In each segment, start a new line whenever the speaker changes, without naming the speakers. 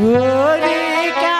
Harike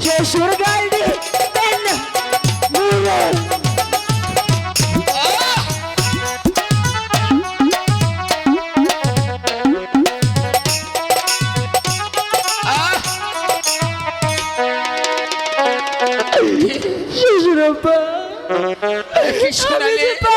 Cesur geldi. Ben buraya Cesur abla Cesur abla